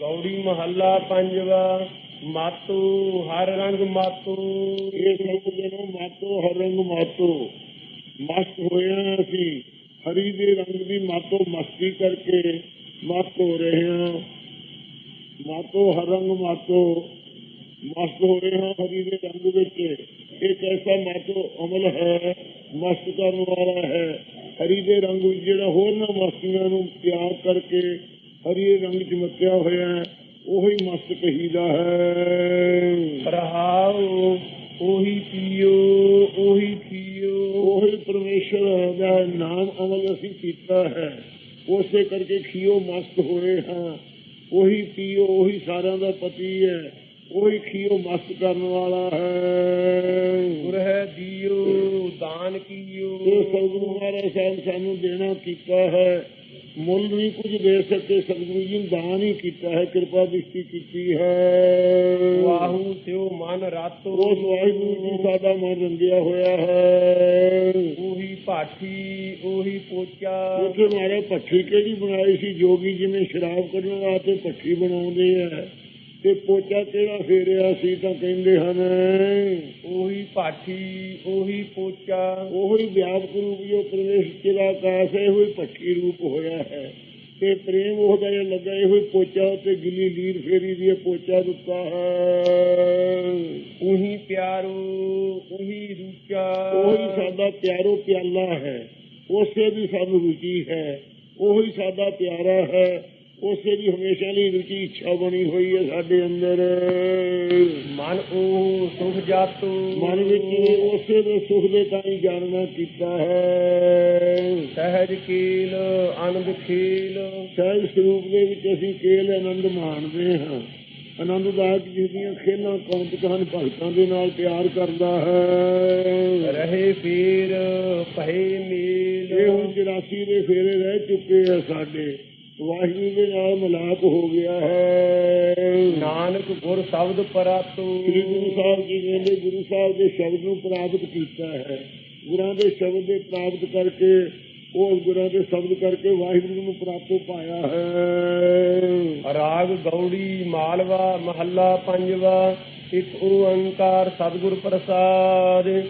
ਗੌੜੀ ਮਹੱਲਾ ਪੰਜਵਾ, ਮਾਤੂ, ਹਰ ਰੰਗ ਮਾਤੂ। ਇਹ ਸਭ ਜਨੋ ਮਾਤੋ, ਹਰ ਰੰਗ ਮਾਤੋ। ਮਸਤ ਹੋਇਆ ਅਸੀਂ, ਹਰੀ ਦੇ ਰੰਗ ਦੀ ਮਾਤੋ ਮਸਤੀ ਕਰਕੇ ਮਸਤ ਹੋ ਰਹੇ ਹਾਂ। ਮਾਤੋ, ਹਰ ਰੰਗ ਮਾਤੋ। ਮਸਤ ਹੋ ਰਹੇ ਹਾਂ ਹਰੀ ਦੇ ਰੰਗ ਵਿੱਚ। ਇੱਕ ਐਸਾ ਮਾਤੋ ਅਮਲ ਹੈ, ਮਸਤ ਕਰਨ ਵਾਲਾ ਹੈ। ਹਰੀ ਦੇ ਰੰਗ ਵਿੱਚ ਜਿਹੜਾ ਹੋਰ ਨਾ ਮਸਤੀਆਂ ਨੂੰ ਤਿਆਗ ਕਰਕੇ ਹਰੀ ਦੇ ਰੰਗ ਚ ਮੱਤਿਆ ਹੋਇਆ ਹੈ ਉਹੀ ਮਸਤ ਕਹੀਦਾ ਹੈ। ਰਹਾਉ ਉਹੀ ਪੀਓ ਉਹੀ ਪੀਓ ਉਹੀ ਪਰਮੇਸ਼ਰ ਦਾ ਨਾਮ ਅਮਲ ਅਸੀਂ ਕੀਤਾ ਹੈ। ਉਸੇ ਕਰਕੇ ਖੀਓ ਮਸਤ ਹੋਏ ਹਾਂ। ਉਹੀ ਪੀਓ ਉਹੀ ਸਾਰਿਆਂ ਦਾ ਪਤੀ ਹੈ। ਉਹੀ ਖੀਓ ਮਸਤ ਕਰਨ ਵਾਲਾ ਹੈ। ਗੁਰਹਿ ਦਿਓ ਦਾਨ ਕੀਓ। ਇਹ ਸਤਿਗੁਰੂ ਮਹਾਰਾਜ ਸਾਹਿਬ ਸਾਨੂੰ ਦੇਣਾ ਕੀਤਾ ਹੈ। ਮੁੱਲ ਨਹੀਂ ਕੁਝ ਦੇ ਸਕੇ ਸਤਿਗੁਰੂ ਜੀ ਨੇ ਦਾਨ ਹੀ ਕੀਤਾ ਹੈ ਕਿਰਪਾ ਦ੍ਰਿਸ਼ਟੀ ਕੀਤੀ ਹੈ। ਵਾਹੂ ਸਿਓ ਮਨ ਰਾਤੋ। ਉਸ ਵਾਹਿਗੁਰੂ ਜੀ ਸਾਡਾ ਮਨ ਰੰਗਿਆ ਹੋਇਆ ਹੈ। ਉਹੀ ਭਾਠੀ ਉਹੀ ਪੋਚਾ। ਉੱਥੇ ਮਾਰੇ ਭੱਠੀ ਕਿਹੜੀ ਬਣਾਈ ਸੀ? ਜੋਗੀ ਜਿਵੇਂ ਸ਼ਰਾਬ ਕੱਢਣ ਵਾਸਤੇ ਭੱਠੀ ਬਣਾਉਂਦੇ ਆ। ਤੇ ਪੋਚਾ ਕਿਹੜਾ ਫੇਰਿਆ ਸੀ ਤਾਂ ਕਹਿੰਦੇ ਹਨ? ਉਹੀ ਭਾਠੀ ਉਹੀ ਪੋਚਾ। ਉਹੀ ਵਿਆਪਕ ਰੂਪ ਜੋ ਪ੍ਰਵੇਸ਼ ਚਿਲਾ ਆਕਾਸ਼ ਹੈ ਉਹੀ ਰੂਪ ਹੋਇਆ ਹੈ। ਤੇ ਪ੍ਰੇਮ ਉਹਦਾ ਜਿਹੜਾ ਲੱਗਾ ਇਹੋ ਪੋਚਾ ਤੇ ਗਿੱਲੀ ਲੀਰ ਫੇਰੀ ਦੀ ਇਹ ਪੋਚਾ ਦਿੱਤਾ ਹੈ। ਉਹੀ ਪਿਆਰੋ ਉਹੀ ਰੂਚਾ। ਉਹੀ ਸਾਡਾ ਪਿਆਰੋ ਪਿਆਲਾ ਹੈ ਉਸੇ ਦੀ ਸਾਨੂੰ ਰੁਚੀ ਹੈ ਉਹੀ ਸਾਡਾ ਪਿਆਰਾ ਹੈ। ਉਸੇ ਦੀ ਹਮੇਸ਼ਾ ਲਈ ਰੁਚੀ ਇੱਛਾ ਬਣੀ ਹੋਈ ਹੈ ਸਾਡੇ ਅੰਦਰ। ਮਨ ਉਹ ਸੁਖ ਜਾਤੂ। ਮਨ ਵਿੱਚ ਉਸੇ ਦੇ ਸੁਖ ਦੇ ਤਾਂ ਹੀ ਜਾਣਨਾ ਕੀਤਾ ਹੈ। ਸਹਿਜ ਕੀਲ ਆਨੰਦ ਖੇਲ। ਸਹਿਜ ਸਰੂਪ ਦੇ ਵਿੱਚ ਅਸੀਂ ਕੇਲ ਆਨੰਦ ਮਾਣਦੇ ਹਾਂ। ਆਨੰਦਦਾਇਕ ਜਿਹਦੀਆਂ ਖੇਲਾਂ ਕੌਂਤਕ ਹਨ ਭਗਤਾਂ ਦੇ ਨਾਲ ਪਿਆਰ ਕਰਦਾ ਹੈ। ਰਹੇ ਫੇਰ ਭਏ ਮੇਲ। ਇਹ ਹੁਣ 84 ਦੇ ਫੇਰੇ ਰਹਿ ਚੁੱਕੇ ਆ ਸਾਡੇ। ਵਾਹਿਗੁਰੂ ਦੇ ਨਾਲ ਮਲਾਪ ਹੋ ਗਿਆ ਹੈ। ਨਾਨਕ ਗੁਰ ਸ਼ਬਦ ਪਰਾਤੂ ਸ੍ਰੀ ਗੁਰੂ ਸਾਹਿਬ ਜੀ ਕਹਿੰਦੇ ਗੁਰੂ ਸਾਹਿਬ ਦੇ ਸ਼ਬਦ ਨੂੰ ਪ੍ਰਾਪਤ ਕੀਤਾ ਹੈ। ਗੁਰਾਂ ਦੇ ਸ਼ਬਦ ਦੇ ਪ੍ਰਾਪਤ ਕਰਕੇ ਉਹ ਗੁਰਾਂ ਦੇ ਸ਼ਬਦ ਕਰਕੇ ਵਾਹਿਗੁਰੂ ਨੂੰ ਪ੍ਰਾਪਤ ਪਾਇਆ ਹੈ। ਰਾਗ ਗੌੜੀ ਮਾਲਵਾ ਮਹੱਲਾ ਪੰਜਵਾ ਇੱਕ ਓੰਕਾਰ ਸਤਿਗੁਰ ਪ੍ਰਸਾਦ।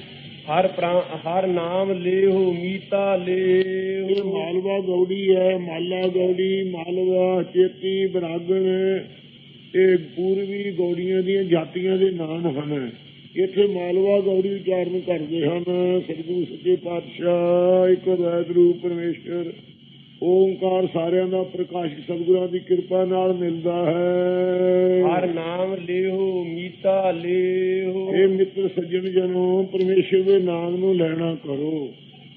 ਹਰ ਪ੍ਰਾ- ਹਰ ਨਾਮ ਲੇਹੁ, ਮੀਤਾ ਲੇਹੁ। ਮਾਲਵਾ ਗੌੜੀ ਹੈ, ਮਾਲਾ ਗੌੜੀ, ਮਾਲਵਾ, ਚੇਤੀ, ਬਰਾਗਣ। ਇਹ ਪੂਰਵੀ ਗੌੜੀਆਂ ਦੀਆਂ ਜਾਤੀਆਂ ਦੇ ਨਾਮ ਹਨ। ਇੱਥੇ ਮਾਲਵਾ ਗੌੜੀ ਉਚਾਰਨ ਕਰਦੇ ਹਨ। ਸਤਿਗੁਰੂ ਸੱਚੇ ਪਾਤਸ਼ਾਹ, ਇੱਕ ਵੈਦ ਰੂਪ ਪਰਮੇਸ਼ਰ। ਓੰਕਾਰ ਸਾਰਿਆਂ ਦਾ ਪ੍ਰਕਾਸ਼ਕ ਸਤਿਗੁਰਾਂ ਦੀ ਕਿਰਪਾ ਨਾਲ ਮਿਲਦਾ ਹੈ। ਹਰ ਨਾਮ ਲੇਹੁ ਮੀਤਾ ਲੇਹੁ। ਇਹ ਮਿੱਤਰ ਸੱਜਣ ਜਨੋ ਪਰਮੇਸ਼ਰ ਦੇ ਨਾਮ ਨੂੰ ਲੈਣਾ ਕਰੋ।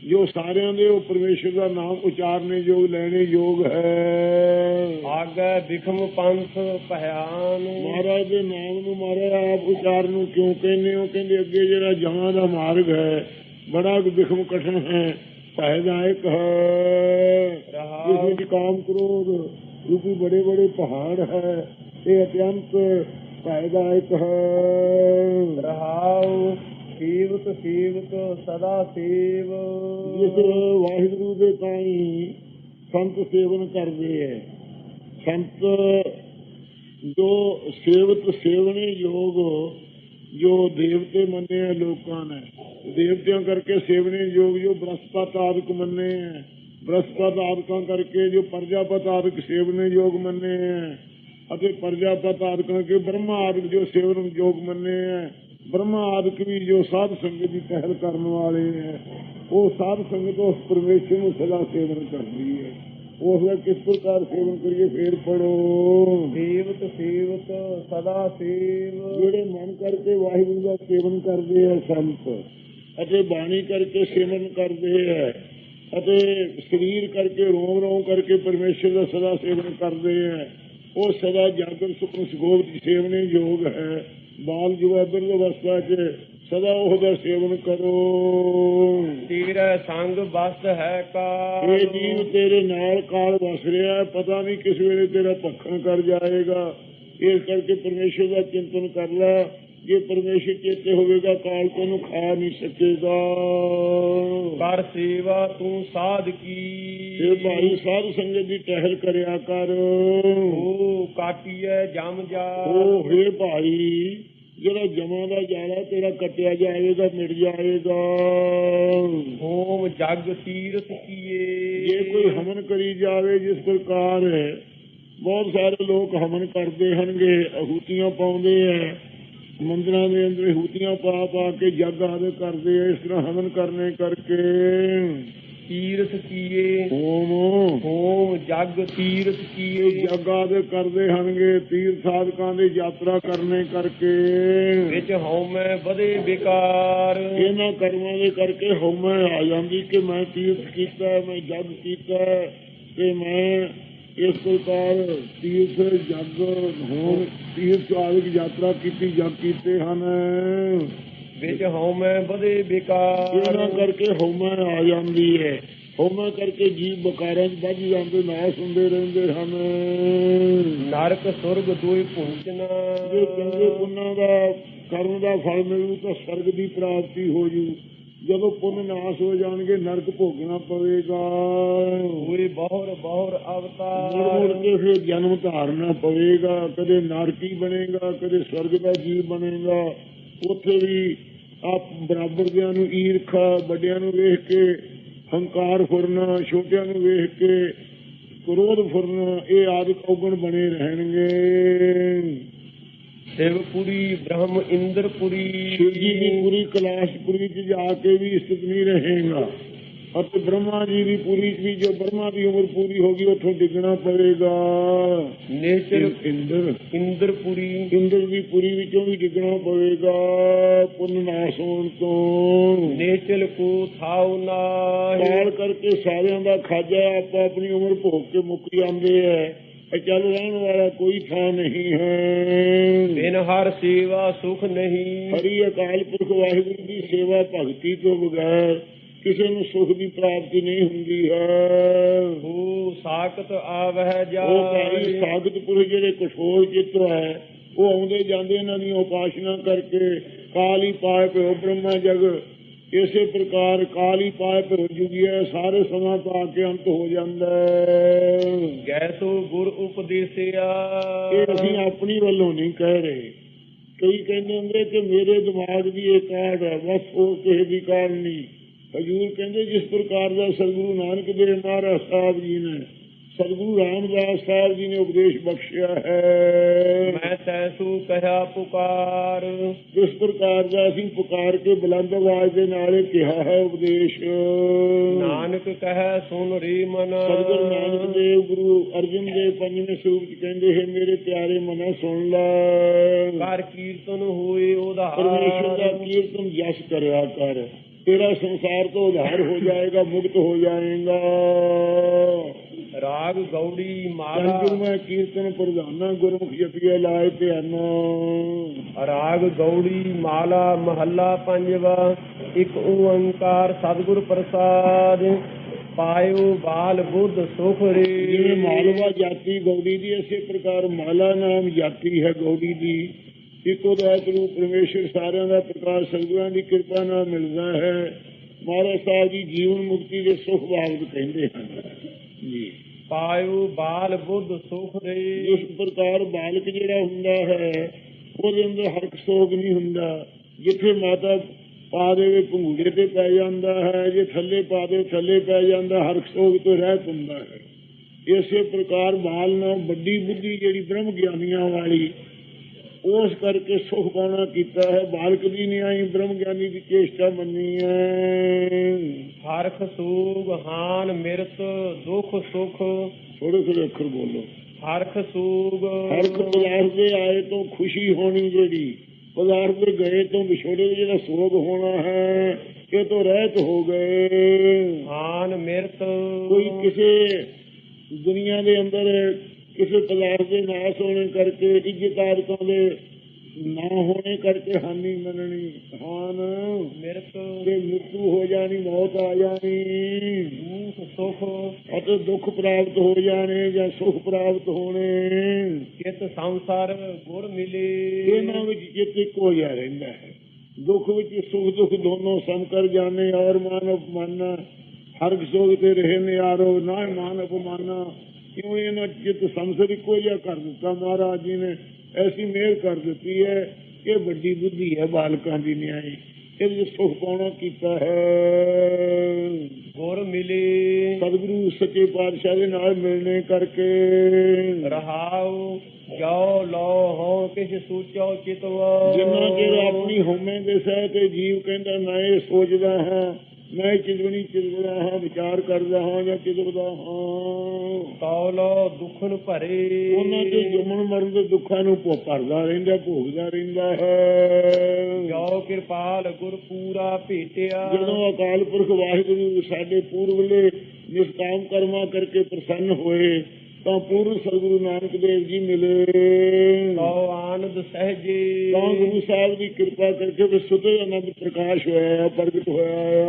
ਜੋ ਸਾਰਿਆਂ ਦੇ ਉਹ ਪਰਮੇਸ਼ਰ ਦਾ ਨਾਮ ਉਚਾਰਨੇ ਯੋਗ ਲੈਣੇ ਯੋਗ ਹੈ। ਆਗੇ ਵਿਖਮ ਪੰਥ ਭਿਆਨ ਮਹਾਰਾਜ ਦੇ ਨਾਮ ਨੂੰ ਮਹਾਰਾਜ ਆਪ ਉਚਾਰਨ ਨੂੰ ਕਿਉਂ ਕਹਿੰਦੇ ਹੋ? ਕਹਿੰਦੇ ਅੱਗੇ ਜਿਹੜਾ ਜਹਾਂ ਦਾ ਮਾਰਗ ਹੈ ਬੜਾ ਵਿਖਮ ਕਠਨ ਹੈ। ਭੈਦਾਇਕ ਹੈ। ਜਿਸ ਰਹਾਉ ਵਿੱਚ ਕਾਮ ਕ੍ਰੋਧ ਰੂਪੀ ਬੜੇ ਬੜੇ ਪਹਾੜ ਹੈ ਇਹ ਅਤਿਅੰਤ ਭੈਦਾਇਕ ਹੈ। ਰਹਾਉ ਸੇਵਕ ਸੇਵਕ ਸਦਾ ਸੇਵ। ਜਿਸ ਵਾਹਿਗੁਰੂ ਦੇ ਤਾਈ ਸੰਤ ਸੇਵਨ ਕਰਦੇ ਹੈ ਸੰਤ ਜੋ ਸੇਵਤ ਸੇਵਨੇ ਯੋਗ ਜੋ ਦੇਵਤੇ ਮੰਨੇ ਲੋਕਾਂ ਨੇ। ਦੇਵਤਿਆਂ ਕਰਕੇ ਸੇਵਨੇ ਯੋਗ ਜੋ ਬ੍ਰਹਸਪਤ ਆਦਿਕ ਮੰਨੇ ਬ੍ਰਹਸਪਤ ਆਦਿਕਾਂ ਕਰਕੇ ਜੋ ਪ੍ਰਜਾਪਤ ਆਦਿਕ ਸੇਵਨੇ ਯੋਗ ਮੰਨੇ ਅਤੇ ਪ੍ਰਜਾਪਤ ਆਦਿਕਾਂ ਕੇ ਬ੍ਰਹਮਾ ਆਦਿਕ ਜੋ ਸੇਵਨ ਯੋਗ ਮੰਨੇ ਬ੍ਰਹਮਾ ਆਦਿਕ ਵੀ ਜੋ ਸਾਧ ਸੰਗਤ ਦੀ ਪਹਿਲ ਕਰਨ ਵਾਲੇ ਹੈ ਉਹ ਸਾਧ ਸੰਗਤ ਉਸ ਪਰਮੇਸ਼ਰ ਨੂੰ ਸਦਾ ਸੇਵਨ ਕਰਦੀ ਹੈ ਉਸ ਦਾ ਕਿਸ ਪ੍ਰਕਾਰ ਸੇਵਨ ਕਰੀਏ ਫੇਰ ਪੜੋ ਸੇਵਕ ਸੇਵਕ ਸਦਾ ਸੇਵ। ਜਿਹੜੇ ਮਨ ਕਰਕੇ ਵਾਹਿਗੁਰੂ ਦਾ ਸੇਵਨ ਕਰਦੇ ਆ ਸੰਤ ਅਤੇ ਬਾਣੀ ਕਰਕੇ ਸੇਵਨ ਕਰਦੇ ਆ ਅਤੇ ਸਰੀਰ ਕਰਕੇ ਰੋਮ ਰੋਮ ਕਰਕੇ ਪਰਮੇਸ਼ਰ ਦਾ ਸਦਾ ਸੇਵਨ ਕਰਦੇ ਆ ਉਹ ਸਦਾ ਜਾਗਰ ਸੁਪਨ ਸੁਗੋਭ ਦੀ ਸੇਵਨੇ ਯੋਗ ਹੈ। ਬਾਲ ਜੁਵਾਬਰ ਦੀ ਅਵਸਥਾ 'ਚ ਸਦਾ ਉਹਦਾ ਸੇਵਨ ਕਰੋ। ਤੇਰਾ ਸੰਗ ਬਸ ਹੈ ਕਾ ਇਹ ਜੀਵ ਤੇਰੇ ਨਾਲ ਕਾਲ ਵਸ ਰਿਹਾ ਹੈ, ਪਤਾ ਨਹੀਂ ਕਿਸ ਵੇਲੇ ਤੇਰਾ ਭੱਖਣ ਕਰ ਜਾਏਗਾ। ਇਸ ਕਰਕੇ ਪਰਮੇਸ਼ਰ ਦਾ ਚਿੰਤਨ ਕਰ ਲੈ। ਜੇ ਪਰਮੇਸ਼ਰ ਚੇਤੇ ਹੋਵੇਗਾ ਕਾਲ ਤੈਨੂੰ ਖਾ ਨਹੀਂ ਸਕੇਗਾ। ਕਰ ਸੇਵਾ ਤੂੰ ਸਾਧ ਕੀ। ਇਹ ਭਾਈ ਸਾਧ ਸੰਗਤ ਦੀ ਟਹਿਲ ਕਰਿਆ ਕਰ। ਓ ਕਾਟੀਐ ਜਮ ਜਾ। ਉਹ ਹੈ ਭਾਈ ਜਿਹੜਾ ਜਮਾਂ ਦਾ ਜਾਲਾ ਤੇਰਾ ਕੱਟਿਆ ਜਾਵੇਗਾ ਮਿਟ ਜਾਏਗਾ ਹੋਮ ਜਗ ਤੀਰਥ ਕੀਏ। ਜੇ ਕੋਈ ਹਮਨ ਕਰੀ ਜਾਵੇ ਜਿਸ ਪ੍ਰਕਾਰ ਬਹੁਤ ਸਾਰੇ ਲੋਕ ਹਮਨ ਕਰਦੇ ਹਨਗੇ ਅਹੂਤੀਆਂ ਪਾਉਂਦੇ ਐ। ਮੰਦਰਾਂ ਦੇ ਅੰਦਰ ਹੂਤੀਆਂ ਪਾ ਪਾ ਕੇ ਜੱਗ ਆਦੇ ਕਰਦੇ ਐ ਇਸ ਤਰ੍ਹਾਂ ਹਮਨ ਕਰਨੇ ਕਰਕੇ। ਤੀਰਥ ਕੀਏ। ਹੋਮ। ਹੋਮ ਜਗ ਤੀਰਥ ਕੀਏ। ਜੱਗ ਆਦੇ ਕਰਦੇ ਹਨਗੇ ਤੀਰ ਸਾਧਕਾਂ ਦੀ ਯਾਤਰਾ ਕਰਨੇ ਕਰਕੇ। ਵਿੱਚ ਹਉਮੈ ਵਧੇ ਬੇਕਾਰ। ਇਹਨਾਂ ਕਰਮਾਂ ਦੇ ਕਰਕੇ ਹਉਮੈ ਆ ਜਾਂਦੀ ਕਿ ਮੈਂ ਤੀਰਥ ਕੀਤਾ ਮੈਂ ਜੱਗ ਕੀਤਾ ਤੇ ਮੈਂ ਇਸ ਪ੍ਰਕਾਰ ਤੀਰਥ ਜੱਗ ਹੋਣ ਤੀਰਥ ਆਦਿਕ ਯਾਤਰਾ ਕੀਤੀ ਜੱਗ ਕੀਤੇ ਹਨ। ਵਿੱਚ ਹਉਮੈ ਵਧੇ ਬੇਕਾਰ। ਇਹਨਾਂ ਕਰਕੇ ਹਉਮੈ ਆ ਜਾਂਦੀ ਹੈ। ਹਉਮੈ ਕਰਕੇ ਜੀਵ ਬਕਾਰਾਂ 'ਚ ਵੱਜ ਜਾਂਦੇ ਨਾਸ ਹੁੰਦੇ ਰਹਿੰਦੇ ਹਨ। ਨਰਕ ਸੁਰਗ ਦੋਇ ਪਹੁੰਚਣਾ ਜੇ ਚੰਗੇ ਪੁੰਨਾਂ ਦਾ ਕਰਮ ਦਾ ਫਲ ਮਿਲੂ ਤਾਂ ਸਰਗ ਦੀ ਪ੍ਰਾਪਤੀ ਹੋ ਜੂ। ਜਦੋਂ ਪੁੰਨ ਨਾਸ ਹੋ ਜਾਣਗੇ ਨਰਕ ਭੋਗਣਾ ਪਵੇਗਾ। ਹੋਏ ਬਹੁਰ ਬਹੁਰ ਅਵਤਾਰ। ਮੁੜ ਕੇ ਫਿਰ ਜਨਮ ਧਾਰਨਾ ਪਵੇਗਾ। ਕਦੇ ਨਰਕੀ ਬਣੇਗਾ ਕਦੇ ਸਵਰਗ ਦਾ ਜੀਵ ਬਣੇਗਾ। ਉੱਥੇ ਵੀ ਆਪ ਬਰਾਬਰਦਿਆਂ ਨੂੰ ਈਰਖਾ ਵੱਡਿਆਂ ਨੂੰ ਵੇਖ ਕੇ ਹੰਕਾਰ ਫੁਰਨਾ ਛੋਟਿਆਂ ਨੂੰ ਵੇਖ ਕੇ ਕ੍ਰੋਧ ਫੁਰਨਾ ਇਹ ਆਦਿਕ ਔਗਣ ਬਣੇ ਰਹਿਣਗੇ। ਸ਼ਿਵਪੁਰੀ ਬ੍ਰਹਮ ਇੰਦਰਪੁਰੀ। ਸ਼ਿਵ ਜੀ ਦੀ ਪੂਰੀ ਕਲਾਸ਼ਪੁਰੀ ਚ ਜਾ ਕੇ ਵੀ ਸਥਿਤ ਨਹੀਂ ਰਹੇਗਾ। ਅਤੇ ਬ੍ਰਹਮਾ ਜੀ ਦੀ ਪੂਰੀ ਵੀ ਜੋ ਬ੍ਰਹਮਾ ਦੀ ਉਮਰ ਪੂਰੀ ਹੋਗੀ ਉੱਥੋਂ ਡਿੱਗਣਾ ਪਵੇਗਾ। ਨੇਚਰ ਇੰਦਰ। ਇੰਦਰਪੁਰੀ। ਇੰਦਰ ਦੀ ਪੂਰੀ ਵਿੱਚੋਂ ਵੀ ਡਿੱਗਣਾ ਪਵੇਗਾ ਪੁੰਨ ਨਾਸ ਹੋਣ ਤੋਂ। ਨੇਚਲ ਕੋ ਥਾਉ ਨਾਹਿ। ਕਾਲ ਕਰਕੇ ਸਾਰਿਆਂ ਦਾ ਖਾਜਾ ਆਪਾਂ ਆਪਣੀ ਉਮਰ ਭੋਗ ਕੇ ਮੁੱਕ ਜਾਂਦੇ ਐ। ਇਹ ਚੱਲ ਰਹਿਣ ਵਾਲਾ ਕੋਈ ਥਾਂ ਨਹੀਂ ਹੈ। ਬਿਨ ਹਰ ਸੇਵਾ ਸੁਖ ਨਹੀਂ। ਹਰੀ ਅਕਾਲ ਪੁਰਖ ਵਾਹਿਗੁਰੂ ਦੀ ਸੇਵਾ ਭਗਤੀ ਤੋਂ ਬਗੈਰ ਕਿਸੇ ਨੂੰ ਸੁਖ ਦੀ ਪ੍ਰਾਪਤੀ ਨਹੀਂ ਹੁੰਦੀ ਹੈ। ਹੋ ਸਾਖਤ ਆਵਹਿ ਉਹ ਭਾਈ ਸਾਧਕ ਪੁਰਖ ਜਿਹੜੇ ਕਠੋਰ ਚਿੱਤ ਹੈ ਉਹ ਆਉਂਦੇ ਜਾਂਦੇ ਇਹਨਾਂ ਦੀ ਉਪਾਸਨਾ ਕਰਕੇ ਕਾਲ ਪਾਏ ਪਿਓ ਬ੍ਰਹਮਾ ਜਗ ਇਸੇ ਪ੍ਰਕਾਰ ਕਾਲ ਪਾਏ ਪਿਓ ਜੁਗੀ ਹੈ ਸਾਰੇ ਸਮਾਂ ਪਾ ਕੇ ਅੰਤ ਹੋ ਜਾਂਦਾ ਹੈ। ਗੈਸੋ ਗੁਰ ਉਪਦੇਸਿਆ। ਇਹ ਅਸੀਂ ਆਪਣੀ ਵੱਲੋਂ ਨਹੀਂ ਕਹਿ ਰਹੇ। ਕਈ ਕਹਿੰਦੇ ਹੁੰਦੇ ਕਿ ਮੇਰੇ ਦਿਮਾਗ ਦੀ ਇਹ ਕਾਢ ਹੈ ਬਸ ਉਹ ਕਿਸੇ ਦੀ ਕਾਢ ਨਹੀਂ। ਹਜੂਰ ਕਹਿੰਦੇ ਜਿਸ ਪ੍ਰਕਾਰ ਦਾ ਸਤਿਗੁਰੂ ਨਾਨਕ ਦੇਵ ਮਹਾਰਾਜ ਸਾਹਿਬ ਜੀ ਨੇ ਸਤਿਗੁਰੂ ਰਾਮਦਾਸ ਸਾਹਿਬ ਜੀ ਨੇ ਉਪਦੇਸ਼ ਬਖਸ਼ਿਆ ਹੈ। ਮੈਂ ਤੈਸੂ ਕਹਿਆ ਪੁਕਾਰ। ਇਸ ਪ੍ਰਕਾਰ ਦਾ ਅਸੀਂ ਪੁਕਾਰ ਕੇ ਬੁਲੰਦ ਆਵਾਜ਼ ਦੇ ਨਾਲ ਇਹ ਕਿਹਾ ਹੈ ਉਪਦੇਸ਼। ਨਾਨਕ ਕਹੈ ਸੁਨ ਰੀ ਮਨ। ਸਤਿਗੁਰੂ ਨਾਨਕ ਦੇਵ ਗੁਰੂ ਅਰਜਨ ਦੇਵ ਪੰਜਵੇਂ ਸਰੂਪ ਚ ਕਹਿੰਦੇ ਹੈ ਮੇਰੇ ਪਿਆਰੇ ਮਨਾ ਸੁਣ ਲੈ। ਕਰ ਕੀਰਤਨ ਹੋਏ ਪਰਮੇਸ਼ਰ ਦਾ ਕੀਰਤਨ ਜਸ ਕਰਿਆ ਕਰ। ਤੇਰਾ ਸੰਸਾਰ ਤੋਂ ਉਧਾਰ ਹੋ ਜਾਏਗਾ ਮੁਕਤ ਹੋ ਜਾਏਗਾ। ਰਾਗ ਗੌੜੀ ਮਾਲਾ। ਕੰਜੂ ਮੈਂ ਕੀਰਤਨ ਪ੍ਰਧਾਨਾ ਗੁਰਮੁਖ ਜਪੀਏ ਲਾਏ ਧਿਆਨਾ। ਰਾਗ ਗੌੜੀ ਮਾਲਾ ਮਹੱਲਾ ਪੰਜਵਾ ਇੱਕ ਓੰਕਾਰ ਸਤਿਗੁਰ ਪ੍ਰਸਾਦ ਪਾਇਓ ਬਾਲ ਬੁੱਧ ਸੁਖ ਜਿਵੇਂ ਰੇ ਮਾਲਵਾ ਜਾਤੀ ਗੌੜੀ ਦੀ ਇਸੇ ਪ੍ਰਕਾਰ ਮਾਲਾ ਨਾਮ ਜਾਤੀ ਹੈ ਗੌੜੀ ਦੀ। ਇੱਕੋ ਦਾ ਰੂਪ ਪਰਮੇਸ਼ਰ ਸਾਰਿਆਂ ਦਾ ਪ੍ਰਕਾਸ਼ ਸਤਿਗੁਰਾਂ ਦੀ ਕਿਰਪਾ ਨਾਲ ਮਿਲਦਾ ਹੈ। ਮਹਾਰਾਜ ਸਾਹਿਬ ਜੀ ਜੀਵਨ ਮੁਕਤੀ ਦੇ ਸੁਖ ਬਾਬਤ ਕਹਿੰਦੇ ਹਨ। ਜੀ। ਪਾਇਓ ਬਾਲ ਬੁੱਧ ਸੁਖ ਰੇ ਇਸ ਪ੍ਰਕਾਰ ਬਾਲਕ ਜਿਹੜਾ ਹੁੰਦਾ ਹੈ, ਉਹਦੇ ਅੰਦਰ ਹਰਕ ਸੋਗ ਨਹੀਂ ਹੁੰਦਾ। ਜਿੱਥੇ ਮਾਤਾ ਪਾ ਦੇਵੇ ਭੰਗੂੜੇ ਤੇ ਪੈ ਜਾਂਦਾ ਹੈ, ਜੇ ਥੱਲੇ ਪਾ ਦੇ, ਥੱਲੇ ਪੈ ਜਾਂਦਾ ਹਰਕ ਸੋਗ ਤੋਂ ਰਹਿਤ ਹੁੰਦਾ ਹੈ। ਇਸੇ ਪ੍ਰਕਾਰ ਬਾਲ ਨਾਲ ਵੱਡੀ ਬੁੱਧੀ ਜਿਹੜੀ ਬ੍ਰਹਮ ਗਿਆਨੀਆਂ ਵਾਲੀ, ਉਸ ਕਰਕੇ ਸੁਖ ਪਾਉਣਾ ਕੀਤਾ ਹੈ। ਬਾਲਕ ਦੀ ਨਹੀਂ ਆਈ ਬ੍ਰਹਮ ਗਿਆਨੀ ਦੀ ਚੇਸ਼ਟਾ ਮੰਨੀ ਹੈ। ਹਰਖ ਸੂਗ ਹਾਨ ਮਿਰਤ ਦੁਖ ਸੁਖ। ਥੋੜੇ ਥੋੜੇ ਅੱਖਰ ਬੋਲੋ। ਹਰਖ ਸੂਗ ਹਰ ਇੱਕ ਪਦਾਰਥ ਦੇ ਆਏ ਤੋਂ ਖੁਸ਼ੀ ਹੋਣੀ ਜਿਹੜੀ ਪਦਾਰਥ ਦੇ ਗਏ ਤੋਂ ਵਿਛੋੜੇ ਜਿਹੜਾ ਸੋਗ ਹੋਣਾ ਹੈ ਇਹ ਤੋਂ ਰਹਿਤ ਹੋ ਗਏ। ਹਾਨ ਮਿਰਤ। ਕੋਈ ਕਿਸੇ ਦੁਨੀਆ ਦੇ ਅੰਦਰ ਕਿਸੇ ਪਦਾਰਥ ਦੇ ਨਾਸ ਹੋਣੇ ਕਰਕੇ ਇੱਜ਼ਤਾਰਕਾਂ ਦੇ ਨਾ ਹੋਣੇ ਕਰਕੇ ਹਾਨੀ ਮੰਨਣੀ। ਹਾਨ ਮਿਰਤ ਤੇ ਮ੍ਰਿਤੂ ਹੋ ਜਾਣੀ ਮੌਤ ਆ ਜਾਣੀ। ਦੁਖ ਸੁਖ। ਅਤੇ ਦੁੱਖ ਪ੍ਰਾਪਤ ਹੋ ਜਾਣੇ ਜਾਂ ਸੁਖ ਪ੍ਰਾਪਤ ਹੋਣੇ। ਚਿਤ ਸੰਸਾਰ ਗੁਰ ਮਿਲੇ। ਇਹਨਾਂ ਵਿੱਚ ਚਿੱਤ ਇੱਕ ਹੋ ਜਾ ਰਹਿੰਦਾ ਹੈ। ਦੁੱਖ ਵਿੱਚ ਸੁਖ ਦੁੱਖ ਦੋਨੋਂ ਸਮ ਕਰ ਜਾਣੇ ਔਰ ਮਾਨ ਅਪਮਾਨ ਹਰ ਸੋਗ ਤੇ ਰਹੇ ਨਿਆਰੋ ਨਾ ਮਾਨ ਅਪਮਾਨ। ਕਿਉਂ ਇਹਨਾਂ ਚਿੱਤ ਸੰਸਰ ਇੱਕੋ ਜਿਹਾ ਕਰ ਦਿੱਤਾ? ਮਹਾਰਾਜ ਜੀ ਨੇ ਐਸੀ ਮਿਹਰ ਕਰ ਦਿੱਤੀ ਹੈ ਇਹ ਵੱਡੀ ਬੁੱਧੀ ਹੈ ਬਾਲਕਾਂ ਦੀ ਨਿਆਈ ਇਹ ਸੁਖ ਪਾਉਣਾ ਕੀਤਾ ਹੈ ਗੁਰ ਮਿਲੇ ਸਤਿਗੁਰੂ ਸੱਚੇ ਪਾਤਸ਼ਾਹ ਦੇ ਨਾਲ ਮਿਲਣੇ ਕਰਕੇ ਰਹਾਉ ਜੋ ਲੋ ਹੋ ਕਿਛ ਸੂਚੋ ਚਿਤਵਾ ਜਿੰਨਾ ਚਿਰ ਆਪਣੀ ਹਉਮੈ ਦੇ ਸਹਿ ਤੇ ਜੀਵ ਕਹਿੰਦਾ ਮੈਂ ਇਹ ਸੋਚਦਾ ਹਾਂ ਮੈਂ ਚਿਤਵਣੀ ਚਿਤਵਦਾ ਹਾਂ ਵਿਚਾਰ ਕਰਦਾ ਹਾਂ ਜਾਂ ਚਿਤਵਦਾ ਹਾਂ। ਕੌਲੋ ਦੁਖਨ ਭਰੇ। ਉਹਨਾਂ ਦੇ ਜੰਮਣ ਮਰਨ ਦੇ ਦੁੱਖਾਂ ਨੂੰ ਭੋ- ਭਰਦਾ ਰਹਿੰਦਾ ਭੋਗਦਾ ਰਹਿੰਦਾ ਹੈ। ਜੋ ਕਿਰਪਾਲ ਗੁਰ ਪੂਰਾ ਭੇਟਿਆ। ਜਦੋਂ ਅਕਾਲ ਪੁਰਖ ਵਾਹਿਗੁਰੂ ਸਾਡੇ ਪੂਰਵਲੇ ਨਿਸ਼ਕਾਮ ਕਰਮਾਂ ਕਰਕੇ ਪ੍ਰਸੰਨ ਹੋਏ ਤਾਂ ਪੂਰਨ ਸਤਿਗੁਰੂ ਨਾਨਕ ਦੇਵ ਜੀ ਮਿਲੇ। ਕੋ ਆਨੰਦ ਸਹਜੇ ਤਾਂ ਗੁਰੂ ਸਾਹਿਬ ਦੀ ਕਿਰਪਾ ਕਰਕੇ ਵੀ ਸੁਤੇ ਆਨੰਦ ਪ੍ਰਕਾਸ਼ ਹੋਇਆ ਪ੍ਰਗਟ ਹੋਇਆ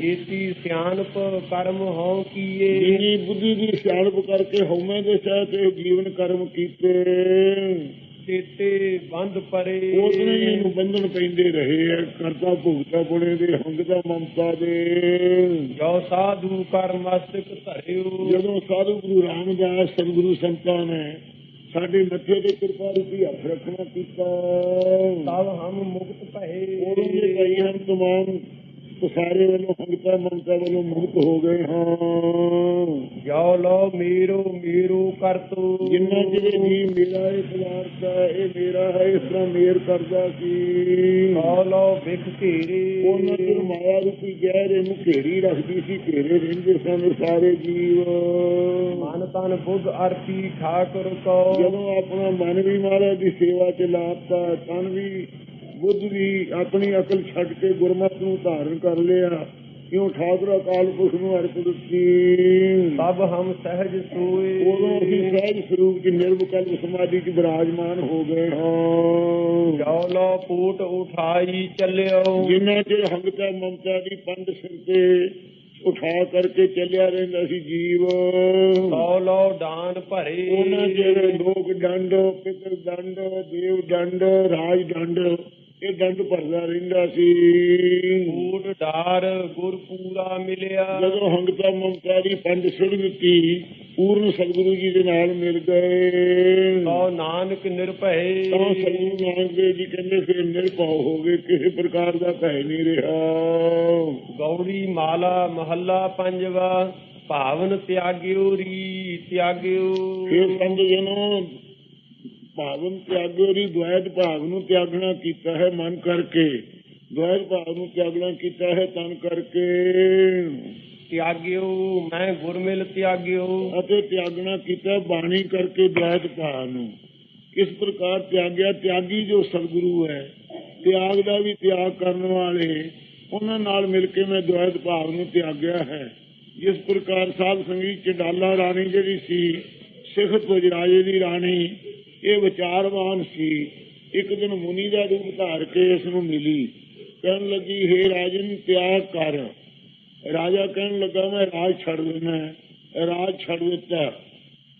ਜੀਤੀ ਸਿਆਣਪ ਕਰਮ ਹੋ ਕੀਏ। ਜਿਨੀ ਬੁੱਧੀ ਦੀ ਸਿਆਣਪ ਕਰਕੇ ਹਉਮੈ ਦੇ ਸਹਿ ਤੇ ਜੀਵਨ ਕਰਮ ਕੀਤੇ। ਤੇਤੇ ਬੰਦ ਪਰੇ। ਉਹਨੇ ਹੀ ਇਹਨੂੰ ਬੰਧਨ ਪੈਂਦੇ ਰਹੇ ਕਰਤਾ ਭੁਗਤਾ ਬੁਣੇ ਦੇ ਹੰਗ ਦਾ ਮਮਤਾ ਦੇ। ਜੋ ਸਾਧੂ ਕਰ ਮਸਤਕ ਧਰਿਓ। ਜਦੋਂ ਸਾਧੂ ਗੁਰੂ ਰਾਮਦਾਸ ਸਤਿਗੁਰੂ ਸੰਤਾਂ ਨੇ ਸਾਡੇ ਮੱਥੇ ਤੇ ਕਿਰਪਾ ਰੂਪੀ ਹੱਥ ਰੱਖਣਾ ਕੀਤਾ। ਤਬ ਹਮ ਮੁਕਤ ਭਏ। ਦੇ ਕਈ ਹਨ ਤਮਾਮ ਸਾਰੇ ਵੱਲੋਂ ਹੰਗਤਾ ਮਮਤਾ ਵੱਲੋਂ ਮੁਕਤ ਹੋ ਗਏ ਹਾਂ। ਜੋ ਲੋ ਮੇਰੋ ਮੇਰੋ ਕਰਤੋ ਜਿੰਨਾ ਜਿਹੜੇ ਜੀ ਮੇਰਾ ਇਹ ਹੈ ਇਹ ਮੇਰਾ ਹੈ ਇਸ ਤਰ੍ਹਾਂ ਮੇਰ ਕਰਦਾ ਸੀ। ਕੋ ਲੋ ਵਿਖ ਘੇਰੇ। ਉਹਨਾਂ ਚਿਰ ਮਾਇਆ ਰੂਪੀ ਜ਼ਹਿਰ ਇਹਨੂੰ ਘੇਰੀ ਰੱਖਦੀ ਸੀ ਘੇਰੇ ਰਹਿੰਦੇ ਸਨ ਸਾਰੇ ਜੀਵ। ਮਨ ਤਨ ਬੁੱਧ ਅਰਪੀ ਠਾਕੁਰ ਕੋ। ਜਦੋਂ ਆਪਣਾ ਮਨ ਵੀ ਮਹਾਰਾਜ ਦੀ ਸੇਵਾ ਚ ਲਾਤਾ ਤਨ ਵੀ ਬੁੱਧ ਵੀ ਆਪਣੀ ਅਕਲ ਛੱਡ ਕੇ ਗੁਰਮਤਿ ਨੂੰ ਧਾਰਨ ਕਰ ਲਿਆ ਕਿਉਂ ਠਾਕੁਰ ਅਕਾਲ ਪੁਰਖ ਨੂੰ ਅਰਪਿਤ ਦਿੱਤੀ। ਤਬ ਹਮ ਸਹਿਜ ਸੋਏ। ਉਦੋਂ ਅਸੀਂ ਸਹਿਜ ਸਰੂਪ ਚ ਨਿਰਵਕਲਪ ਸਮਾਧੀ ਚ ਬਿਰਾਜਮਾਨ ਹੋ ਗਏ ਹਾਂ। ਜੋ ਲੋ ਪੂਟ ਉਠਾਈ ਚੱਲਿਓ। ਜਿੰਨਾ ਚਿਰ ਹੰਗਤਾ ਮਮਤਾ ਦੀ ਪੰਡ ਸਿਰ ਤੇ ਉਠਾ ਕਰਕੇ ਚੱਲਿਆ ਰਹਿੰਦਾ ਸੀ ਜੀਵ। ਕੋ ਲੋ ਦਾਨ ਭਰੇ। ਉਹਨਾਂ ਜਿਹੜੇ ਲੋਕ ਡੰਡ ਪਿਤਰ ਡੰਡ ਦੇਵ ਡੰਡ ਰਾਜ ਡੰਡ ਇਹ ਡੰਡ ਭਰਦਾ ਰਹਿੰਦਾ ਸੀ। ਕੂਟ ਡਾਰ ਗੁਰ ਪੂਰਾ ਮਿਲਿਆ। ਜਦੋਂ ਹੰਗਤਾ ਮਮਤਾ ਦੀ ਪੰਡ ਸਿਰ ਦਿੱਤੀ ਪੂਰਨ ਸਤਿਗੁਰੂ ਜੀ ਦੇ ਨਾਲ ਮਿਲ ਗਏ। ਕੋ ਨਾਨਕ ਨਿਰਭੈ ਤਾਂ ਸਤਿਗੁਰੂ ਨਾਨਕ ਦੇਵ ਜੀ ਕਹਿੰਦੇ ਫਿਰ ਨਿਰਭਉ ਹੋ ਗਏ ਕਿਸੇ ਪ੍ਰਕਾਰ ਦਾ ਭੈ ਨਹੀਂ ਰਿਹਾ। ਗੌੜੀ ਮਾਲਾ ਮਹੱਲਾ ਪੰਜਵਾ ਭਾਵਨ ਤਿਆਗਿਓ ਰੀ ਤਿਆਗਿਓ। ਫਿਰ ਸੰਤ ਜਨੋ ਭਾਵਨ ਤਿਆਗੋ ਦੀ ਦੁਆਇਤ ਭਾਵ ਨੂੰ ਤਿਆਗਣਾ ਕੀਤਾ ਹੈ ਮਨ ਕਰਕੇ। ਦੁਆਇਤ ਭਾਵ ਨੂੰ ਤਿਆਗਣਾ ਕੀਤਾ ਹੈ ਤਨ ਕਰਕੇ। ਤਿਆਗਿਓ ਮੈਂ ਗੁਰਮਿਲ ਤਿਆਗਿਓ। ਅਤੇ ਤਿਆਗਣਾ ਕੀਤਾ ਬਾਣੀ ਕਰਕੇ ਦੁਆਇਤ ਭਾਵ ਨੂੰ। ਕਿਸ ਪ੍ਰਕਾਰ ਤਿਆਗਿਆ? ਤਿਆਗੀ ਜੋ ਸਤਿਗੁਰੂ ਹੈ ਤਿਆਗ ਦਾ ਵੀ ਤਿਆਗ ਕਰਨ ਵਾਲੇ ਉਹਨਾਂ ਨਾਲ ਮਿਲ ਕੇ ਮੈਂ ਦੁਆਇਤ ਭਾਵ ਨੂੰ ਤਿਆਗਿਆ ਹੈ। ਜਿਸ ਪ੍ਰਕਾਰ ਸਾਧ ਸੰਗੀਤ ਚੰਡਾਲਾ ਰਾਣੀ ਜਿਹੜੀ ਸੀ ਸਿੱਖ ਤੁਜ ਰਾਜੇ ਦੀ ਰਾਣੀ ਇਹ ਵਿਚਾਰਵਾਨ ਸੀ। ਇੱਕ ਦਿਨ ਮੁਨੀ ਦਾ ਰੂਪ ਧਾਰ ਕੇ ਇਸ ਨੂੰ ਮਿਲੀ। ਕਹਿਣ ਲੱਗੀ हे ਰਾਜਨ, ਤਿਆਗ ਕਰ। ਰਾਜਾ ਕਹਿਣ ਲੱਗਾ, ਮੈਂ ਰਾਜ ਛੱਡ ਦੇਣਾ ਰਾਜ ਛੱਡ ਦਿੱਤਾ।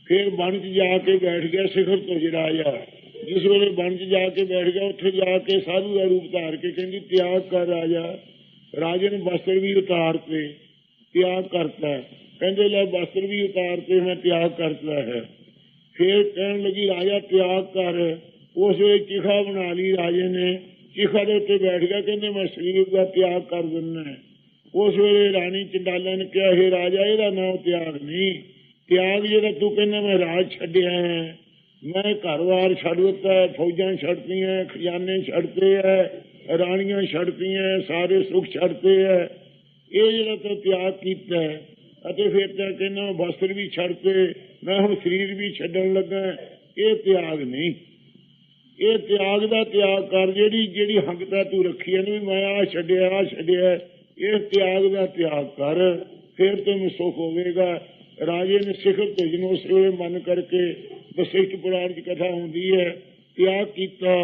ਫਿਰ ਬਣ 'ਚ ਜਾ ਕੇ ਬੈਠ ਗਿਆ, ਸਿਖਰ ਤੋਂ ਰਾਜਾ ਜਿਸ ਵੇਲੇ ਬਣ 'ਚ ਜਾ ਕੇ ਬੈਠ ਗਿਆ, ਉੱਥੇ ਜਾ ਕੇ ਸਾਧੂ ਦਾ ਰੂਪ ਧਾਰ ਕੇ ਕਹਿੰਦੀ, ਤਿਆਗ ਕਰ ਰਾਜਾ। ਰਾਜੇ ਨੇ ਵਸਤਰ ਵੀ ਉਤਾਰਤੇ ਤਿਆਗ ਕਰਤਾ। ਕਹਿੰਦੇ, ਲੈ, ਵਸਤਰ ਵੀ ਉਤਾਰਤੇ ਮੈਂ ਤਿਆਗ ਕਰਤਾ ਹੈ। ਫੇਰ ਕਹਿਣ ਲੱਗੀ, ਰਾਜਾ, ਤਿਆਗ ਕਰ। ਉਸ ਵੇਲੇ ਚਿਖਾ ਬਣਾ ਲਈ ਰਾਜੇ ਨੇ। ਚਿਖਾ ਦੇ ਉੱਤੇ ਬੈਠ ਗਿਆ, ਕਹਿੰਦੇ, ਮੈਂ ਸਰੀਰ ਦਾ ਤਿਆਗ ਕਰ ਦਿੰਦਾ ਉਸ ਵੇਲੇ ਰਾਣੀ ਚੰਡਾਲਾ ਨੇ ਕਿਹਾ ਇਹ ਰਾਜਾ, ਇਹਦਾ ਨਾਮ ਤਿਆਗ ਨਹੀਂ। ਤਿਆਗ ਜਿਹੜਾ ਤੂੰ ਕਹਿੰਦਾ, ਮੈਂ ਰਾਜ ਛੱਡਿਆ ਹੈ। ਮੈਂ ਘਰ-ਬਾਰ ਛੱਡ ਦਿੱਤਾ ਫੌਜਾਂ ਛੱਡਤੀਆਂ ਖਜ਼ਾਨੇ ਛੱਡਤੇ ਹੈ, ਰਾਣੀਆਂ ਛੱਡਤੀਆਂ ਸਾਰੇ ਸੁੱਖ ਛੱਡਤੇ ਹੈ। ਇਹ ਜਿਹੜਾ ਤੂੰ ਤਿਆਗ ਕੀਤਾ ਅਤੇ ਫਿਰ ਤਾਂ ਕਹਿੰਦਾ ਵਸਤਰ ਵੀ ਛੱਡਤੇ ਮੈਂ ਹੁਣ ਸਰੀਰ ਵੀ ਛੱਡਣ ਲੱਗਾ ਇਹ ਤਿਆਗ ਨਹੀਂ। ਇਹ ਤਿਆਗ ਦਾ ਤਿਆਗ ਕਰ ਜਿਹੜੀ ਜਿਹੜੀ ਹੰਗਤਾ ਤੂੰ ਰੱਖੀ ਹੈ ਨਾ ਮੈਂ ਆ ਛੱਡਿਆ ਆ ਛੱਡਿਆ ਇਹ ਤਿਆਗ ਦਾ ਤਿਆਗ ਕਰ, ਫਿਰ ਤੈਨੂੰ ਸੁਖ ਹੋਵੇਗਾ। ਰਾਜੇ ਨੇ ਸਿਖਰ ਭੇਜਣ ਉਸ ਵੇਲੇ ਮਨ ਕਰਕੇ ਵਸਿਸ਼ਠ ਪੁਰਾਣ ਦੀ ਕਥਾ ਹੁੰਦੀ ਹੈ, ਤਿਆਗ ਕੀਤਾ।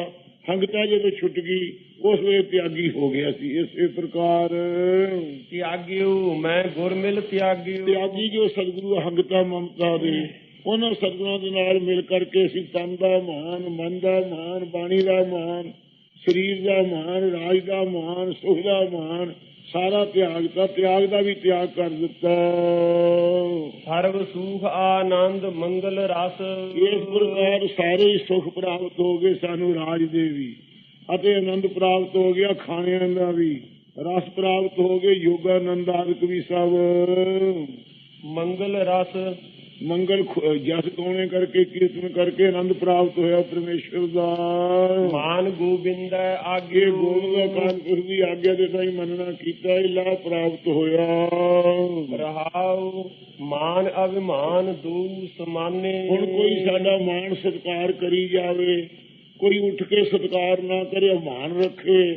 ਸੰਗਤਾ ਜਦੋਂ ਛੁੱਟ ਗਈ ਉਸ ਵੇਲੇ ਤਿਆਗੀ ਹੋ ਗਿਆ ਸੀ ਇਸੇ ਪ੍ਰਕਾਰ। ਤਿਆਗਿਓ ਮੈਂ ਗੁਰ ਮਿਲ ਤਿਆਗਿਓ। ਤਿਆਗੀ ਜੋ ਸਤਿਗੁਰੂ ਹੰਗਤਾ ਮਮਤਾ ਦੇ ਉਹਨਾਂ ਸਤਿਗੁਰਾਂ ਦੇ ਨਾਲ ਮਿਲ ਕਰਕੇ ਅਸੀਂ ਤਨ ਦਾ ਮਾਨ ਮਨ ਦਾ ਮਾਨ ਬਾਣੀ ਦਾ ਮਾਨ ਸਰੀਰ ਦਾ ਮਾਨ ਰਾਜ ਦਾ ਮਾਨ ਸੁਖ ਦਾ ਮਾਨ ਸਾਰਾ ਤਿਆਗ ਦਾ ਤਿਆਗ ਦਾ ਵੀ ਤਿਆਗ ਕਰ ਦਿੱਤਾ। ਸਰਬ ਸੁਖ ਆਨੰਦ ਮੰਗਲ ਰਸ। ਇਸ ਪ੍ਰਕਾਰ ਸਾਰੇ ਸੁਖ ਪ੍ਰਾਪਤ ਹੋ ਗਏ ਸਾਨੂੰ ਰਾਜ ਦੇ ਵੀ। ਅਤੇ ਆਨੰਦ ਪ੍ਰਾਪਤ ਹੋ ਗਿਆ ਖਾਣਿਆਂ ਦਾ ਵੀ। ਰਸ ਪ੍ਰਾਪਤ ਹੋ ਗਏ ਯੋਗਾਨੰਦ ਆਦਿਕ ਵੀ ਸਭ। ਮੰਗਲ ਰਸ। ਮੰਗਲ ਜਸ ਗਾਉਣੇ ਕਰਕੇ ਕੀਰਤਨ ਕਰਕੇ ਆਨੰਦ ਪ੍ਰਾਪਤ ਹੋਇਆ ਪਰਮੇਸ਼ਰ ਦਾ। ਮਾਨ ਗੋਬਿੰਦ ਆਗਿਓ। ਗੋਲ ਦਾ ਕਾਨਪੁਰ ਦੀ ਆਗਿਆ ਦੇ ਤਾਈ ਮੰਨਣਾ ਕੀਤਾ ਇਹ ਲਾਭ ਪ੍ਰਾਪਤ ਹੋਇਆ। ਰਹਾਉ ਮਾਨ ਅਭਿਮਾਨ ਦੂ ਸਮਾਨੇ। ਹੁਣ ਕੋਈ ਸਾਡਾ ਮਾਣ ਸਤਿਕਾਰ ਕਰੀ ਜਾਵੇ ਕੋਈ ਉੱਠ ਕੇ ਸਤਿਕਾਰ ਨਾ ਕਰੇ ਅਪਮਾਨ ਰੱਖੇ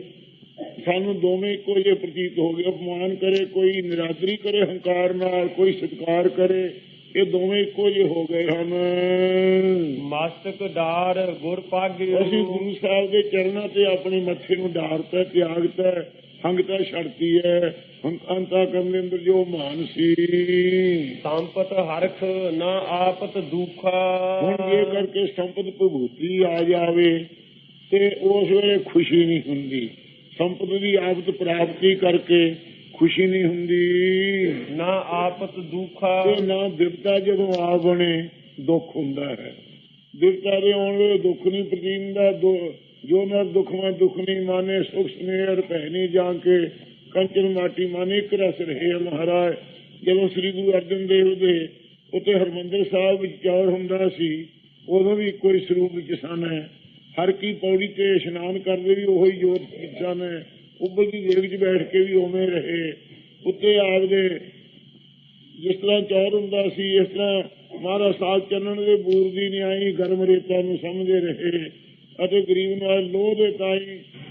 ਸਾਨੂੰ ਦੋਵੇਂ ਇੱਕੋ ਜਿਹੇ ਪ੍ਰਤੀਤ ਹੋ ਗਏ। ਅਪਮਾਨ ਕਰੇ ਕੋਈ ਨਿਰਾਦਰੀ ਕਰੇ ਹੰਕਾਰ ਨਾਲ ਕੋਈ ਸਤਿਕਾਰ ਕਰੇ। ਇਹ ਦੋਵੇਂ ਇੱਕੋ ਜਿਹੇ ਹੋ ਗਏ ਹਨ। ਮਸਤਕ ਡਾਰ ਗੁਰ ਪਾਗਿਓ ਅਸੀਂ ਗੁਰੂ ਸਾਹਿਬ ਦੇ ਚਰਨਾਂ ਤੇ ਆਪਣੇ ਮੱਥੇ ਨੂੰ ਡਾਰਤਾ ਤਿਆਗਤਾ ਹੰਗਤਾ ਛੱਡਤੀ ਹੈ ਹੰਕਾਂਤਾ ਕਰਨ ਦੇ ਅੰਦਰ ਜੋ ਮਾਨ ਸੀ। ਸੰਪਤ ਹਰਖ ਨਾ ਆਪਤ ਦੁਖਾ। ਹੁਣ ਇਹ ਕਰਕੇ ਸੰਪਤ ਭਭੂਤੀ ਆ ਜਾਵੇ ਤੇ ਉਸ ਵੇਲੇ ਖੁਸ਼ੀ ਨਹੀਂ ਹੁੰਦੀ। ਸੰਪਤ ਦੀ ਆਪਤ ਪ੍ਰਾਪਤੀ ਕਰਕੇ ਖੁਸ਼ੀ ਨਹੀਂ ਹੁੰਦੀ। ਨਾ ਆਪਤ ਦੁਖਾ। ਤੇ ਨਾ ਬਿਪਤਾ ਜਦੋਂ ਆ ਬਣੇ ਦੁੱਖ ਹੁੰਦਾ ਹੈ। ਬਿਪਤਾ ਦੇ ਆਉਣ ਵੇਲੇ ਦੁੱਖ ਨਹੀਂ ਪ੍ਰਤੀਨਦਾ ਜੋ ਨਰ ਦੁੱਖ ਮੈਂ ਦੁੱਖ ਨਹੀਂ ਮਾਨੇ ਸੁਖ ਸਨੇਹ ਨਹੀਂ ਜਾ ਕੇ ਕੰਚਨ ਮਾਟੀ ਮਾਨੇ ਇੱਕ ਰਸ ਰਹੇ ਮਹਾਰਾਜ। ਜਦੋਂ ਸ੍ਰੀ ਗੁਰੂ ਅਰਜਨ ਦੇਵ ਦੇ ਉੱਤੇ ਹਰਮੰਦਰ ਸਾਹਿਬ ਵਿੱਚ ਚੌਰ ਹੁੰਦਾ ਸੀ ਉਦੋਂ ਵੀ ਕੋਈ ਸਰੂਪ ਵਿੱਚ ਸਨ। ਹੈ ਹਰ ਕੀ ਪੌੜੀ ਤੇ ਇਸ਼ਨਾਨ ਕਰਦੇ ਵੀ ਉਹੀ ਜੋਤ ਕੀਤਾ ਨੇ ਉੱਬਲਦੀ ਦੇਗ 'ਚ ਬੈਠ ਕੇ ਵੀ ਉਵੇਂ ਰਹੇ। ਉੱਤੇ ਆਪਦੇ ਜਿਸ ਤਰ੍ਹਾਂ ਚੌਰ ਹੁੰਦਾ ਸੀ, ਇਸ ਤਰ੍ਹਾਂ ਮਹਾਰਾਜ ਸਾਹਿਬ ਚੰਨਣ ਦੇ ਬੂਰ ਦੀ ਨਿਆਈ ਗਰਮ ਰੇਤਾਂ ਨੂੰ ਸਮਝਦੇ ਰਹੇ। ਅਤੇ ਗਰੀਬ ਨਾਲ ਲੋਹ ਦੇ ਤਾਈ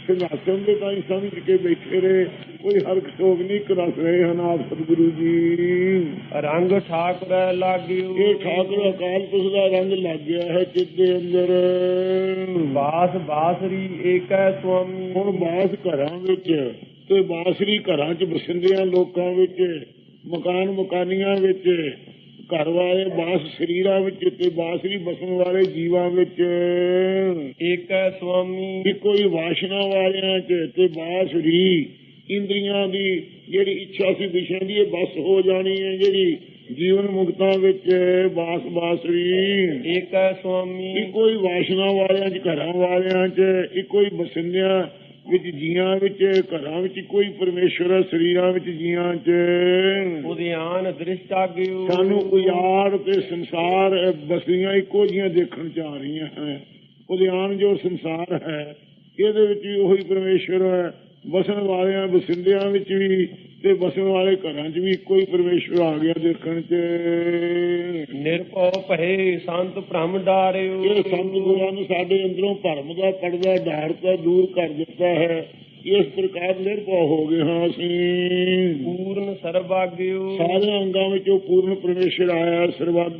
ਸਿੰਘਾਸਨ ਦੇ ਤਾਈ ਸਮਝ ਕੇ ਬੈਠੇ ਰਹੇ। ਕੋਈ ਹਰਕ ਸ਼ੋਕ ਨਹੀਂ ਕਰਸ ਰਹੇ ਹਨ ਆਪ ਸਤਿਗੁਰੂ ਜੀ। ਰੰਗ ਠਾਕੁਰ ਲਾਗਿਓ। ਇਹ ਠਾਕੁਰ ਅਕਾਲ ਪੁਰਖ ਦਾ ਰੰਗ ਲੱਗ ਗਿਆ ਹੈ ਚਿੱਤ ਦੇ ਅੰਦਰ। ਬਾਸ ਬਾਸਰੀ ਏਕੈ ਸੁਆਮੀ। ਹੁਣ ਬਾਸ ਘਰਾਂ ਵਿੱਚ ਤੇ ਬਾਸਰੀ ਘਰਾਂ 'ਚ ਵਸਿੰਦਿਆਂ ਲੋਕਾਂ ਵਿੱਚ ਮਕਾਨ ਮਕਾਨੀਆਂ ਵਿੱਚ ਘਰ ਵਾਲੇ ਬਾਸ ਸਰੀਰਾਂ ਵਿੱਚ ਤੇ ਬਾਸਰੀ ਬਸਣ ਵਾਲੇ ਜੀਵਾਂ ਵਿੱਚ। ਏਕੈ ਸੁਆਮੀ। ਇੱਕੋ ਹੀ ਵਾਸ਼ਨਾ ਵਾਲਿਆਂ 'ਚ ਤੇ ਬਾਸਰੀ ਇੰਦਰੀਆਂ ਦੀ ਜਿਹੜੀ ਇੱਛਾ ਸੀ ਵਿਸ਼ੇ ਦੀ ਇਹ ਬਸ ਹੋ ਜਾਣੀ ਹੈ ਜਿਹੜੀ ਜੀਵਨ ਮੁਕਤਾਂ ਵਿੱਚ ਬਾਸ ਬਾਸਰੀ ਏਕੈ ਸੁਆਮੀ। ਇੱਕੋ ਹੀ ਵਾਸ਼ਨਾ ਵਾਲਿਆਂ 'ਚ ਘਰਾਂ ਵਾਲਿਆਂ 'ਚ ਇੱਕੋ ਹੀ ਬਸਿੰਦਿਆਂ ਵਿੱਚ ਜੀਆਂ ਵਿੱਚ ਘਰਾਂ ਵਿੱਚ ਕੋਈ ਪਰਮੇਸ਼ਵਰ ਹੈ, ਸਰੀਰਾਂ ਵਿੱਚ ਜੀਆਂ 'ਚ। ਉਦਿਆਨ ਦ੍ਰਿਸ਼ਟਾਗਿਓ ਸਾਨੂੰ ਉਜਾੜ ਤੇ ਸੰਸਾਰ ਇਹ ਬਸਰੀਆਂ ਇੱਕੋ ਜੀਆਂ ਦੇਖਣ 'ਚ ਆ ਰਹੀਆਂ ਹੈ। ਉਦਿਆਨ ਜੋ ਸੰਸਾਰ ਹੈ ਇਹਦੇ ਵਿੱਚ ਵੀ ਉਹੀ ਪਰਮੇਸ਼ਵਰ ਹੈ। ਬਸਣ ਵਾਲਿਆਂ ਬਸਿੰਦਿਆਂ ਵਿੱਚ ਵੀ ਤੇ ਬਸਣ ਵਾਲੇ ਘਰਾਂ 'ਚ ਵੀ ਇੱਕੋ ਹੀ ਪਰਮੇਸ਼ਵਰ ਆ ਗਿਆ ਦੇਖਣ 'ਚ। ਨਿਰਭਉ ਭਏ ਸੰਤ ਭ੍ਰਮ ਡਾਰਿਓ। ਇਹ ਸੰਤ ਗੁਰਾਂ ਨੇ ਸਾਡੇ ਅੰਦਰੋਂ ਭਰਮ ਦਾ ਪਰਦਾ ਡਾਰ ਤਾਂ ਦੂਰ ਕਰ ਦਿੱਤਾ ਹੈ। ਇਸ ਪ੍ਰਕਾਰ ਨਿਰਭਉ ਹੋ ਗਏ ਹਾਂ ਅਸੀਂ। ਪੂਰਨ ਸਰਬਾਗਿਓ ਸਾਰੇ ਅੰਗਾਂ ਵਿੱਚੋਂ ਪੂਰਨ ਪਰਮੇਸ਼ਰ ਆਇਆ ਸਰਬੱਗ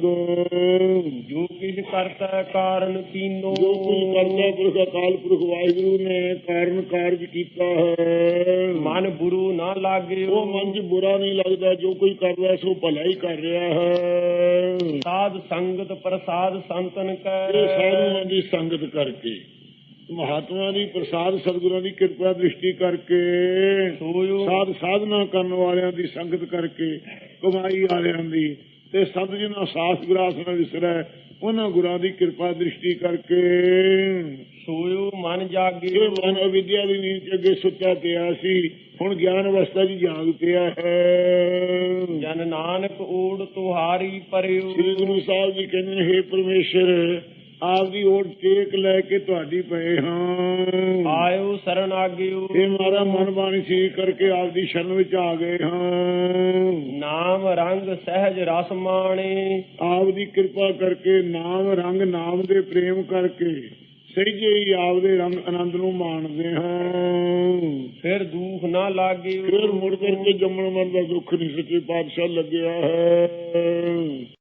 ਜੋ ਕਿਛ ਕਰਤਾ ਕਾਰਨ ਕੀਨੋ। ਜੋ ਕੁਝ ਕਰਦਾ ਪੁਰਖ ਅਕਾਲ ਪੁਰਖ ਵਾਹਿਗੁਰੂ ਨੇ ਕਾਰਨ ਕਾਰਜ ਕੀਤਾ ਹੈ। ਮਨ ਬੁਰੂ ਨਾ ਲਾਗਿਓ। ਉਹ ਮਨ 'ਚ ਬੁਰਾ ਨਹੀਂ ਲੱਗਦਾ ਜੋ ਕੋਈ ਕਰਦਾ ਸੋ ਭਲਾ ਹੀ ਕਰ ਰਿਹਾ ਹੈ। ਸਾਧ ਸੰਗਤ ਪ੍ਰਸਾਦ ਸੰਤਨ ਕੈ। ਇਹ ਸਾਧੂਆਂ ਦੀ ਸੰਗਤ ਕਰਕੇ। ਮਹਾਤਮਾ ਦੀ ਪ੍ਰਸਾਦ ਸਤਿਗੁਰਾਂ ਦੀ ਕਿਰਪਾ ਦ੍ਰਿਸ਼ਟੀ ਕਰਕੇ ਸੋਇਓ ਸਾਧ ਸਾਧਨਾ ਕਰਨ ਵਾਲਿਆਂ ਦੀ ਸੰਗਤ ਕਰਕੇ ਕਮਾਈ ਵਾਲਿਆਂ ਦੀ ਤੇ ਸੰਤ ਜਿਨ੍ਹਾਂ ਸਾਸ ਗਰਾਸ ਨਾਲ ਵਿਸਰੈ ਉਹਨਾਂ ਗੁਰਾਂ ਦੀ ਕਿਰਪਾ ਦ੍ਰਿਸ਼ਟੀ ਕਰਕੇ। ਸੋਇਓ ਮਨ ਜਾਗਿਓ ਮਨ ਅਵਿਦਿਆ ਦੀ ਨੀਂਦ ਅੱਗੇ ਸੁੱਤਾ ਪਿਆ ਸੀ ਹੁਣ ਗਿਆਨ ਅਵਸਥਾ 'ਚ ਜਾਗ ਪਿਆ ਹੈ। ਜਨ ਨਾਨਕ ਓੜ ਤੁਹਾਰੀ ਪਰਿਓ ਸ੍ਰੀ ਗੁਰੂ ਸਾਹਿਬ ਜੀ ਕਹਿੰਦੇ ਨੇ ਹੇ ਪਰਮੇਸ਼ਰ ਆਪ ਦੀ ਓਟ ਟੇਕ ਲੈ ਕੇ ਤੁਹਾਡੀ ਪਏ ਹਾਂ। ਆਇਓ ਸਰਣ ਆਗਿਓ। ਇਹ ਮਾਰਾ ਮਨ ਬਾਣੀ ਸੀ ਕਰਕੇ ਆਪ ਦੀ ਸ਼ਰਨ ਵਿੱਚ ਆ ਗਏ ਹਾਂ। ਨਾਮ ਰੰਗ ਸਹਿਜ ਰਸ ਮਾਣੇ। ਆਪ ਦੀ ਕਿਰਪਾ ਕਰਕੇ ਨਾਮ ਰੰਗ ਨਾਮ ਦੇ ਪ੍ਰੇਮ ਕਰਕੇ ਸਹਿਜੇ ਹੀ ਆਪ ਦੇ ਰੰਗ ਆਨੰਦ ਨੂੰ ਮਾਣਦੇ ਹਾਂ। ਫਿਰ ਦੁਖ ਨਾ ਲਾਗਿਓ ਫਿਰ ਮੁੜ ਕਰਕੇ ਜੰਮਣ ਮਰਨ ਦਾ ਦੁੱਖ ਨਹੀਂ ਸੱਚੇ ਪਾਤਸ਼ਾਹ ਲੱਗਿਆ ਹੈ।